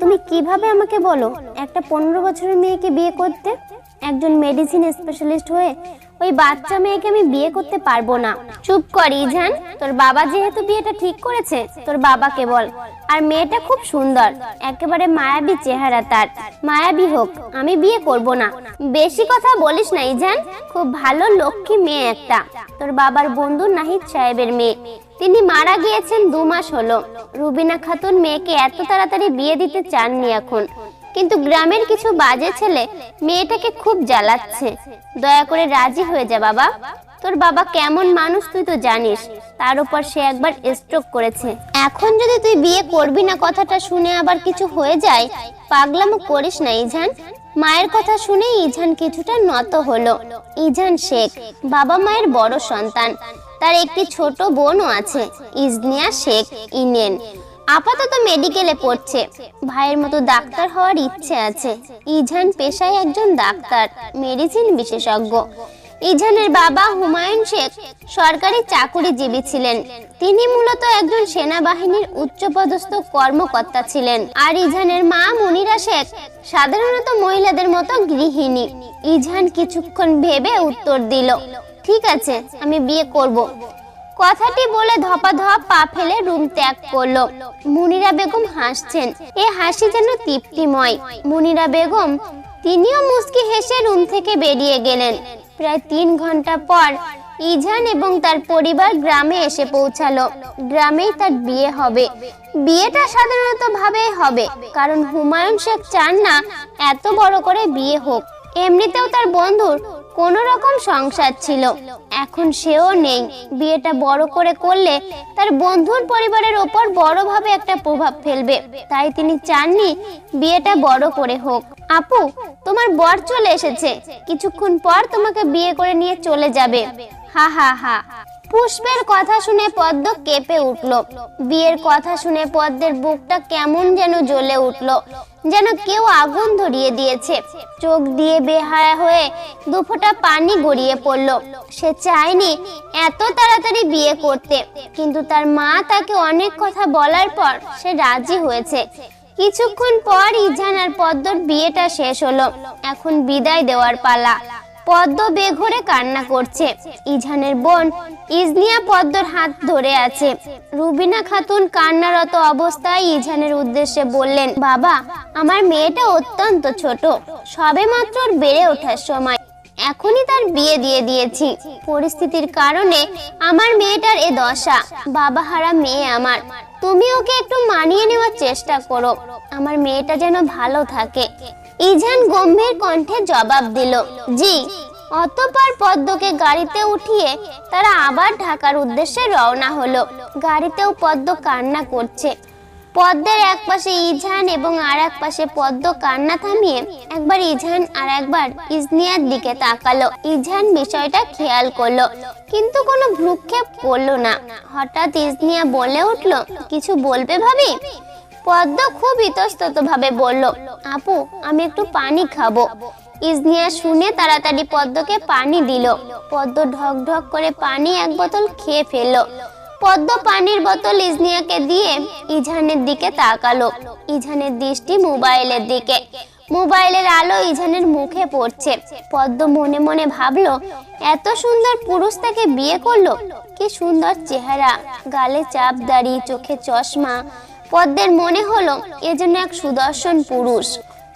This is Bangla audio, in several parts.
তুমি কীভাবে আমাকে বলো? একটা পনেরো বছরের মেয়েকে বিয়ে করতে একজন মেডিসিন স্পেশালিস্ট হয়ে ওই বাচ্চা মেয়েকে আমি বিয়ে করতে পারব না। চুপ কর, ইজান। তোর বাবা যেহেতু বিয়েটা ঠিক করেছে, তোর বাবাকে বল। আর মেয়েটা খুব সুন্দর, একেবারে মায়াবী চেহারা তার। মায়াবী হোক, আমি বিয়ে করব না। বেশি কথা বলিস না, ইজান। খুব ভালো লক্ষ্মী মেয়ে একটা। তোর বাবার বন্ধু নাহিদ সাহেবের মেয়ে। তিনি মারা গিয়েছেন দু মাস হলো। রুবিনা খাতুন মেয়েকে এত তাড়াতাড়ি বিয়ে দিতে চাননি এখন। কিন্তু গ্রামের কিছু বাজে ছেলে মেয়েটাকে খুব জ্বালাচ্ছে। দয়া করে রাজি হয়ে যা বাবা। তোর বাবা কেমন মানুষ তুই তো জানিস। তার উপর সে একবার স্ট্রোক করেছে। এখন যদি তুই বিয়ে করবি না কথাটা শুনে আবার কিছু হয়ে যায়, পাগলামো করিস না ইজান মায়ের কথা শুনে ইজান কিছুটা নত হলো। ইজান শেখ, বাবা মায়ের বড় সন্তান। তার একটি ছোট বোনও আছে, ইজনিয়া শেখ ইনেন। আপাতত মেডিকেলে পড়ছে। ভাইয়ের মতো ডাক্তার হওয়ার ইচ্ছে আছে। ইজান পেশায় একজন ডাক্তার, মেডিসিন বিশেষজ্ঞ। ইজানের বাবা হুমায়ুন শেখ সরকারি চাকুরিজীবী ছিলেন। তিনি মূলত একজন সেনাবাহিনীর উচ্চপদস্থ কর্মকর্তা ছিলেন। আর ইজানের মা মনিরা শেখ সাধারণত মহিলাদের মতো গৃহিণী। ইজান কিছুক্ষণ ভেবে উত্তর দিল ঠিক আছে, আমি বিয়ে করব। কথাটি বলে ধপা ধপাধপ পা ফেলে রুম ত্যাগ করল। মুনিরা বেগম হাসছেন। এ হাসি যেন তৃপ্তিময়। মুনিরা বেগম, তিনিও মুস্কি হেসে রুম থেকে বেরিয়ে গেলেন। প্রায় তিন ঘণ্টা পর ইজান এবং তার পরিবার গ্রামে এসে পৌঁছালো। গ্রামেই তার বিয়ে হবে। বিয়েটা সাধারণত ভাবে হবে, কারণ হুমায়ুন শেখ চান না এত বড় করে বিয়ে হোক। এমনিতেও তার বন্ধুর কোন রকম সংসার ছিল। এখন সেও নেই। বিয়েটা বড় করে করলে তার বন্ধুর পরিবারের ওপর বড়ভাবে একটা প্রভাব ফেলবে। তাই তিনি চাননি বিয়েটা বড় করে হোক। আপু, তোমার বর চলে এসেছে। কিছুক্ষণ পর তোমাকে বিয়ে করে নিয়ে চলে যাবে। হা হা হা। পুষ্পের কথা শুনে পদ্ম কেঁপে উঠল। বিয়ের কথা শুনে পদ্মের বুকটা কেমন যেন জ্বলে উঠল, যেন কেউ আগুন ধরিয়ে দিয়েছে। চোখ দিয়ে বেহায়া হয়ে দুফোঁটা পানি গড়িয়ে পড়ল। সে চায়নি এত তাড়াতাড়ি বিয়ে করতে, কিন্তু তার মা তাকে অনেক কথা বলার পর সে রাজি হয়েছে। কিছুক্ষণ পর ইজান আর পদ্মর বিয়েটা শেষ হলো। এখন বিদায় দেওয়ার পালা। পদ্ম বেঘরে কান্না করছে। ইজানের বোন ইজনিয়া পদ্মর হাত ধরে আছে। রুবিনা খাতুন কান্নারত অবস্থায় ইজানের উদ্দেশ্যে বললেন, বাবা, আমার মেয়েটা অত্যন্ত ছোট। সবে মাত্র বেড়ে ওঠার সময়। এখনই তার বিয়ে দিয়ে দিয়েছি। পরিস্থিতির কারণে আমার মেয়েটার এ দশা। বাবা হারা মেয়ে আমার। তুমি ওকে একটু মানিয়ে নেওয়ার চেষ্টা করো। আমার মেয়েটা যেন ভালো থাকে। ইজান গম্ভীর কণ্ঠে জবাব দিল, জি। অতপর পদ্মকে গাড়িতে উঠিয়ে তারা আবার ঢাকার উদ্দেশ্যে রওনা হলো। গাড়িতেও পদ্ম কান্না করছে। পদ্মের এক পাশে ইজান এবং আর এক পাশে পদ্ম কান্না থামিয়ে একবার ইজান আর একবার ইজনিয়ার দিকে তাকালো। ইজান বিষয়টা খেয়াল করল, কিন্তু কোনো ভ্রুক্ষেপ করল না। হঠাৎ ইজনিয়া বলে উঠল, কিছু বলবে ভাবি? পদ্ম খুব ইতস্তত ভাবে বলল, আপু, আমি একটু পানি খাব। ইজনিয়া শুনে তাড়াতাড়ি পদ্মকে পানি দিল। পদ্ম ঢক ঢক করে পানি এক বোতল খেয়ে ফেলল। পদ্ম পানির বোতল ইজনিয়াকে দিয়ে ইজানের দিকে তাকালো। ইজানের দৃষ্টি মোবাইলের দিকে। মোবাইলের আলো ইজানের মুখে পড়ছে। পদ্ম মনে মনে ভাবলো, এত সুন্দর পুরুষ তাকে বিয়ে করল? কি সুন্দর চেহারা। গালে চাপ দাড়ি, চোখে চশমা পদ্মের মনে হলো এ যেন এক সুদর্শন পুরুষ।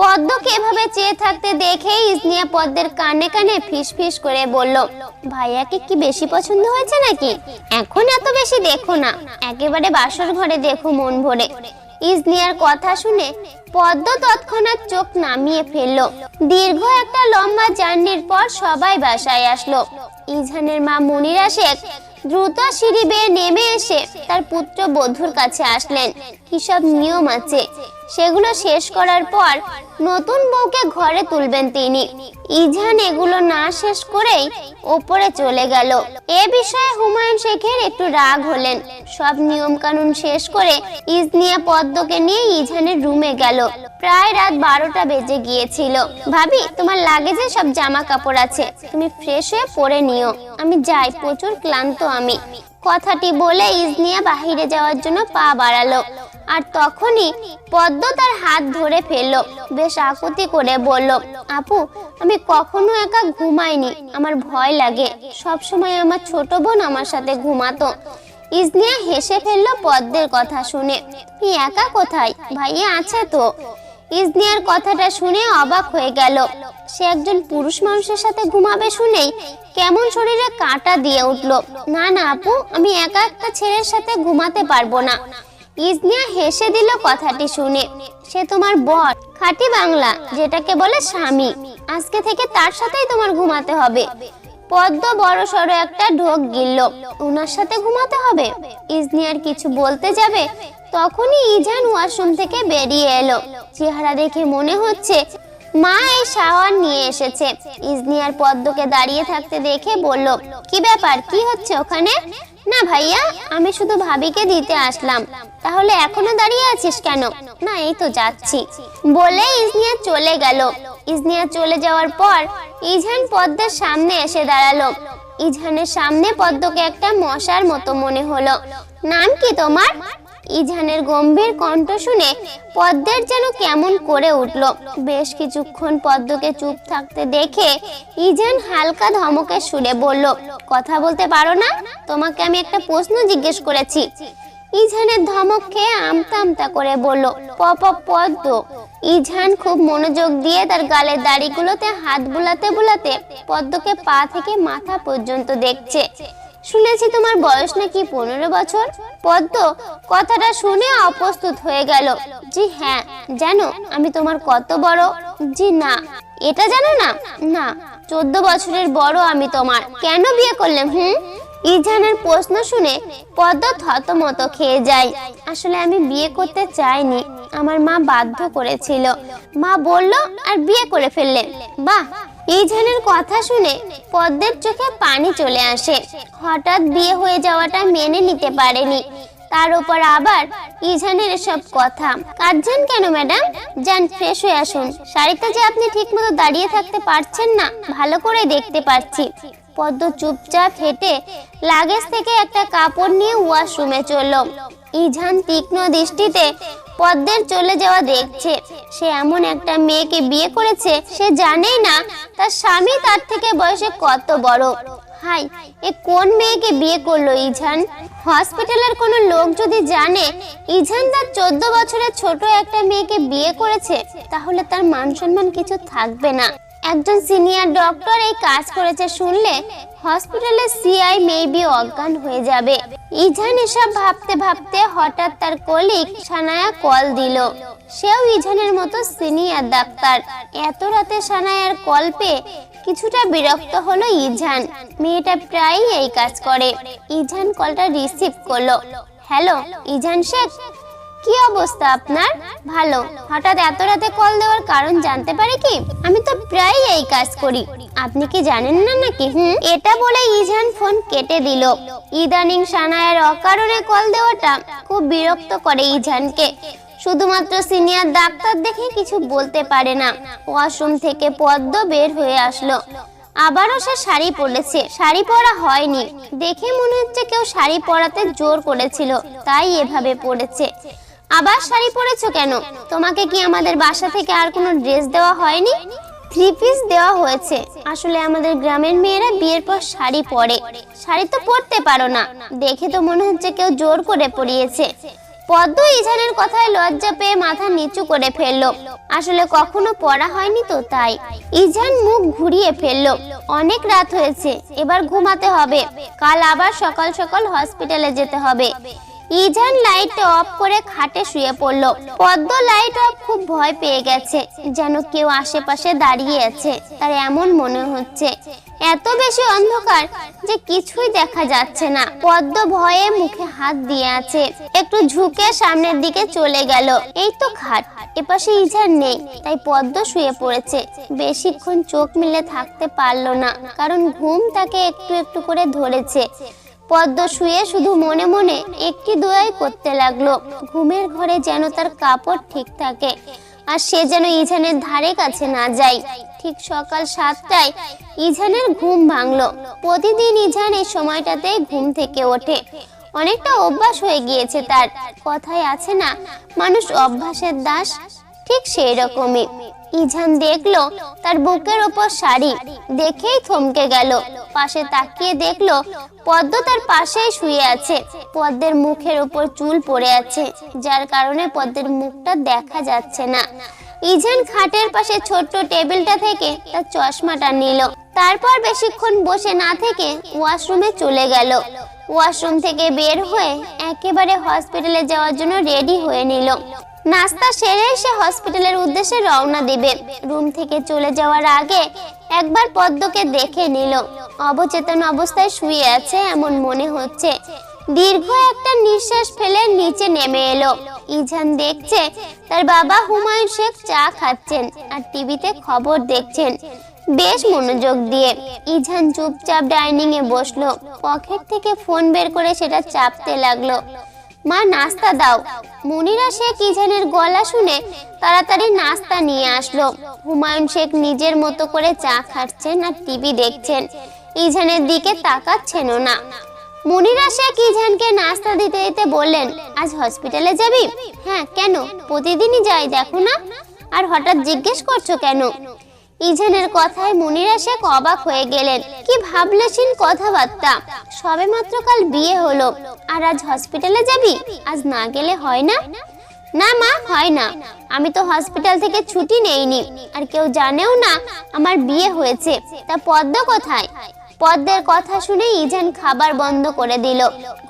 পদ্মকে এভাবে চেয়ে থাকতে দেখেই ইজনিয়া পদ্মের কানে কানে ফিস ফিস করে বলল, ভাইয়াকে কি বেশি পছন্দ হয়েছে নাকি? এখন এত বেশি দেখো না। একেবারে বাসর ঘরে দেখো মন ভরে। ইজনিয়ার কথা শুনে পদ্ম তৎক্ষণাৎ চোখ নামিয়ে ফেলল। দীর্ঘ একটা লম্বা জার্নির পর সবাই বাসায় আসলো। ইজহানের মা মনিরা শেখ দ্রুত সিঁড়ি বেয়ে নেমে এসে তার পুত্র বধুর কাছে আসলেন। কি সব নিয়ম আছে? সেগুলো শেষ করার পর নতুন বউকে ঘরে তুলবেন তিনি। ইজান এগুলো না শেষ করেই ওপরে চলে গেল। এ বিষয়ে হুমায়ুন শেখের একটু রাগ হলেন। সব নিয়ম কানুন শেষ করে ইজনিয়া পদ্মকে নিয়ে ইজানের রুমে গেল। প্রায় রাত বারোটা বেজে গিয়েছিল। ভাবি, তোমার লাগেজে সব জামা কাপড় আছে। তুমি ফ্রেশ হয়ে পরে নিও। আমি যাই, প্রচুর ক্লান্ত আমি। কথাটি বলে ইজনিয়া বাহিরে যাওয়ার জন্য পা বাড়ালো। আর তখনই পদ্ম তার হাত ধরে ফেলল। বেশ আকুতি করে বলল, আপু, আমি কখনো একা ঘুমাইনি। আমার ভয় লাগে। সব সময় আমার ছোট বোন আমার সাথে ঘুমাতো। ইজনিয়া হেসে ফেলল পদ্মের কথা শুনে। তুই একা কোথায়? ভাইয়া আছে তো? ইজনিয়ার কথাটা শুনে অবাক হয়ে গেল। সে একজন পুরুষ মানুষের সাথে ঘুমাবে শুনেই কেমন শরীরে কাঁটা দিয়ে উঠল। না না, আপু, আমি একা একটা ছেলের সাথে ঘুমাতে পারব না। ইজনিয়া হেসে দিল কথাটি শুনে। সে তোমার বর, খাঁটি বাংলা, যেটাকে বলে স্বামী। আজকে থেকে তার সাথেই তোমার ঘুমাতে হবে। পদ্ম বড় সড়ো একটা ঢোক গিলল। ওনার সাথে ঘুমাতে হবে? ইজনিয়ার কিছু বলতে যাবে, তখনই ইজান ওয়াশরুম থেকে বেরিয়ে এলো। চেহারা দেখে মনে হচ্ছে মা এই শাওয়ার নিয়ে এসেছে। ইজনিয়ার পদ্মকে দাঁড়িয়ে থাকতে দেখে বলল, কি ব্যাপার? কি হচ্ছে ওখানে? না ভাইয়া, আমি শুধু ভাবিকে দিতে আসলাম। তাহলে এখনও দাঁড়িয়ে আছিস কেন? না, এই তো যাচ্ছি। বলে ইজনিয়া চলে গেল। ইজনিয়া চলে যাওয়ার পর ইজহান পদ্মের সামনে এসে দাঁড়াল। ইজহানের সামনে পদ্মকে একটা মশার মতো মনে হলো। নাম কি তোমার? ইজহানের গম্ভীর কণ্ঠ শুনে পদ্মের যেন কেমন করে উঠল। বেশ কিছুক্ষণ পদ্মকে চুপ থাকতে দেখে ইজান হালকা ধমকের সুরে বলল, কথা বলতে পারো না? তোমাকে আমি একটা প্রশ্ন জিজ্ঞেস করেছি। ইজহানের ধমক খেয়ে আমতা আমতা করে বলল, প প, পদ্ম। ইজহান খুব মনোযোগ দিয়ে তার গালের দাড়িগুলোতে হাত বুলাতে বুলাতে পদ্মকে পা থেকে মাথা পর্যন্ত দেখছে। শুনেছি তোমার বয়স নাকি পনেরো বছর। পদ্ম, কথাটা শুনে অপ্রস্তুত হয়ে গেল। জি হ্যাঁ জানো, আমি তোমার কত বড়? জি না। এটা জানো না? না, চোদ্দ বছরের বড় আমি তোমার। কেন বিয়ে করলে হুম? ইজানের প্রশ্ন শুনে পদ্ম থতমত খেয়ে যায়। আসলে আমি বিয়ে করতে চাইনি, আমার মা বাধ্য করেছিল। মা বলল, আর বিয়ে করে ফেললে বাহ! ইজানের কথা শুনে পদ্মের চোখে পানি চলে আসে। হঠাৎ বিয়ে হয়ে যাওয়াটা মেনে নিতে পারেনি। তার উপর আবার ইজানের এসব কথা। কাঁদছেন কেন, ম্যাডাম? যান, ফ্রেশ হয়ে আসুন। শাড়িতে যে আপনি ঠিকমতো দাঁড়িয়ে থাকতে পারছেন না, ভালো করে দেখতে পাচ্ছি পদ্ম চুপচাপ হেঁটে লাগেজ থেকে একটা কাপড় নিয়ে ওয়াশরুমে চলল। ইঝান তীক্ষ্ণ দৃষ্টিতে পদ্মের চলে যাওয়া দেখছে। সে এমন একটা মেয়েকে বিয়ে করেছে, সে জানেই না তার স্বামী তার থেকে বয়সে কত বড়। হাই, এ কোন মেয়েকে বিয়ে করল ইঝান? হসপিটালের কোনো লোক যদি জানে ইঝান তার চোদ্দ বছরের ছোট একটা মেয়েকে বিয়ে করেছে, তাহলে তার মান সম্মান কিছু থাকবে না। একজন সিনিয়র ডক্টর এই কাজ করেছে শুনলে হসপিটালের সিআই মেবি অজ্ঞান হয়ে যাবে। ইজান এসব ভাবতে ভাবতে হঠাৎ তার কলিক সানায়া কল দিল। সেও ইজানের মতো সিনিয়র ডাক্তার। এত রাতে সানায়ার কল পেয়ে কিছুটা বিরক্ত হলো ইজান মেয়েটা প্রায়ই এই কাজ করে। ইজান কলটা রিসিভ করল। হ্যালো ইজান শেখ? কি অবস্থা আপনার? ভালো। হঠাৎ এত রাতে কল দেওয়ার কারণ জানতে পারি কি? আমি তো প্রায় এই কাজ করি। আপনি কি জানেন না নাকি? হুম এটা বলে ইজান ফোন কেটে দিল। ইদানিং সানায়ের অকারণে কল দেওয়াটা খুব বিরক্ত করে ইজানকে। শুধুমাত্র সিনিয়র ডাক্তার দেখে কিছু বলতে পারে না। ওয়াশরুম থেকে পদ্ম বের হয়ে আসলো। আবারও সে শাড়ি পরেছে। শাড়ি পরা হয়নি। দেখে মনে হচ্ছে কেউ শাড়ি পরাতে জোর করেছিল। তাই এভাবে পড়েছে আবার শাড়ি পরেছো কেন? তোমাকে কি আমাদের বাসা থেকে আর কোনো ড্রেস দেওয়া হয়নি? থ্রি পিস দেওয়া হয়েছে। আসলে আমাদের গ্রামের মেয়েরা বিয়ের পর শাড়ি পরে। শাড়ি তো পরতে পারো না। দেখে তো মনে হচ্ছে কেউ জোর করে পরিয়েছে। পদ্ম ইজানের কথায় লজ্জা পেয়ে মাথা নিচু করে ফেলল। আসলে কখনো পড়া হয়নি তো তাই। ইজান মুখ ঘুরিয়ে ফেলল। অনেক রাত হয়েছে। এবার ঘুমাতে হবে। কাল আবার সকাল সকাল হসপিটালে যেতে হবে। ইজান লাইট অফ করে খাটে শুয়ে পড়ল। পদ্ম লাইট অফ খুব ভয় পেয়ে গেছে, যেন কেউ আশেপাশে দাঁড়িয়ে আছে, তার এমন মনে হচ্ছে। এত বেশি অন্ধকার যে কিছুই দেখা যাচ্ছে না। পদ্ম ভয়ে মুখে হাত দিয়ে আছে, একটু ঝুঁকে সামনের দিকে চলে গেল। এই তো খাট, এপাশে ইজার নেই, তাই পদ্ম শুয়ে পড়েছে। বেশিক্ষণ চোখ মিলে থাকতে পারল না, কারণ ঘুম তাকে একটু একটু করে ধরেছে। পদ্ম শুয়ে শুধু মনে মনে একটি দোয়াই করতে লাগল। ঘুমের ঘরে যেন তার কাপড় ঠিক থাকে আর সে যেন ইঝানের ধারে কাছে না যায়। ঠিক সকাল সাতটায় ইঝানের ঘুম ভাঙলো। প্রতিদিন ইজান এই সময়টাতে ঘুম থেকে ওঠে। অনেকটা অভ্যাস হয়ে গিয়েছে তার। কথায় আছে না, মানুষ অভ্যাসের দাস, ঠিক সেই রকমই। ইঝান দেখল তার বুকের ওপর শাড়ি, দেখেই থমকে গেল। পাশে তাকিয়ে দেখল পদ্ম তার পাশেই শুয়ে আছে। পদ্মের মুখের ওপর চুল পড়ে আছে, যার কারণে পদ্মের মুখটা দেখা যাচ্ছে না। ইঝান খাটের পাশে ছোট্ট টেবিলটা থেকে তার চশমাটা নিল। তারপর বেশিক্ষণ বসে না থেকে ওয়াশরুমে চলে গেল। ওয়াশরুম থেকে বের হয়ে একেবারে হসপিটালে যাওয়ার জন্য রেডি হয়ে নিল। নাস্তা সেরে সে হসপিটালের উদ্দেশ্যে রওনা দিবে। রুম থেকে চলে যাওয়ার আগে একবার পদ্মকে দেখে নিল। অবচেতন অবস্থায় শুয়ে আছে এমন মনে হচ্ছে। দীর্ঘ একটা নিঃশ্বাস ফেলে নিচে নেমে এলো। ইজান দেখছে তার বাবা হুমায়ুন শেখ চা খাচ্ছেন আর টিভিতে খবর দেখছেন। বেশ মনোযোগ দিয়ে ইজান চুপচাপ ডাইনিং এ বসল। পকেট থেকে ফোন বের করে সেটা চাপতে লাগল। মা, নাস্তা দাও। মনিরা শেখ ইজানের গলা শুনে তাড়াতাড়ি নাস্তা নিয়ে আসলো। হুমায়ুন শেখ নিজের মতো করে চা খাচ্ছেন আর টিভি দেখছেন। ইজানের দিকে তাকাচ্ছেনও না। মনিরা শেখ ইজানকে নাস্তা দিতে দিতে বললেন, আজ হসপিটালে যাবি? হ্যাঁ কেন? প্রতিদিনই যাই, দেখো না? আর হঠাৎ জিজ্ঞেস করছ কেন? ইজানের কথায় মুনিরা শেখ অবাক হয়ে গেলেন। কি ভাবলেছিন কথাবার্তা। সবে মাত্র কাল বিয়ে হলো। আর আজ হসপিটালে যাবি? আজ না গেলে হয় না? না মা, হয় না। আমি তো হসপিটাল থেকে ছুটি নেইনি। আর কেউ জানেও না আমার বিয়ে হয়েছে। তা পদ্ম কোথায়? পদ্মের কথা শুনে ইজান খাবার বন্ধ করে দিল।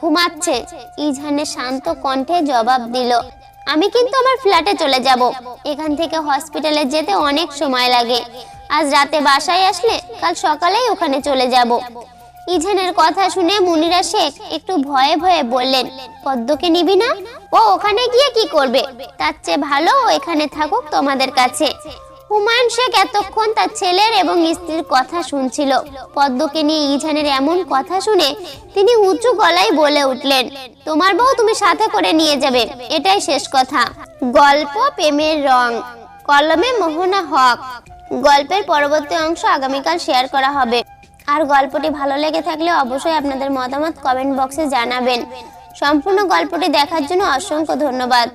ঘুমাচ্ছে। ইজানের শান্ত কণ্ঠে জবাব দিল আমি কিন্তু আমার ফ্ল্যাটে চলে যাব। এখান থেকে হসপিটালে যেতে অনেক সময় লাগে। আজ রাতে বাসায় আসলে কাল সকালেই ওখানে চলে যাব। ইজানের কথা শুনে মুনিরা শেখ একটু ভয়ে ভয়ে বললেন, পদ্মকে নিবি না? ও ওখানে গিয়ে কি করবে? তার চেয়ে ভালো ও এখানে থাকুক তোমাদের কাছে। হুমায়ুন শেখ এতক্ষণ তার ছেলের এবং স্ত্রীর কথা শুনছিল। পদ্মকে নিয়ে ইজানের এমন কথা শুনে তিনি উঁচু গলায় বলে উঠলেন, তোমার বউ তুমি সাথে করে নিয়ে যাবে, এটাই শেষ কথা। গল্প প্রেমের রং, কলমে মোহনা হক, গল্পের পরবর্তী অংশ আগামীকাল শেয়ার করা হবে। আর গল্পটি ভালো লেগে থাকলে অবশ্যই আপনাদের মতামত কমেন্ট বক্সে জানাবেন। সম্পূর্ণ গল্পটি দেখার জন্য অসংখ্য ধন্যবাদ।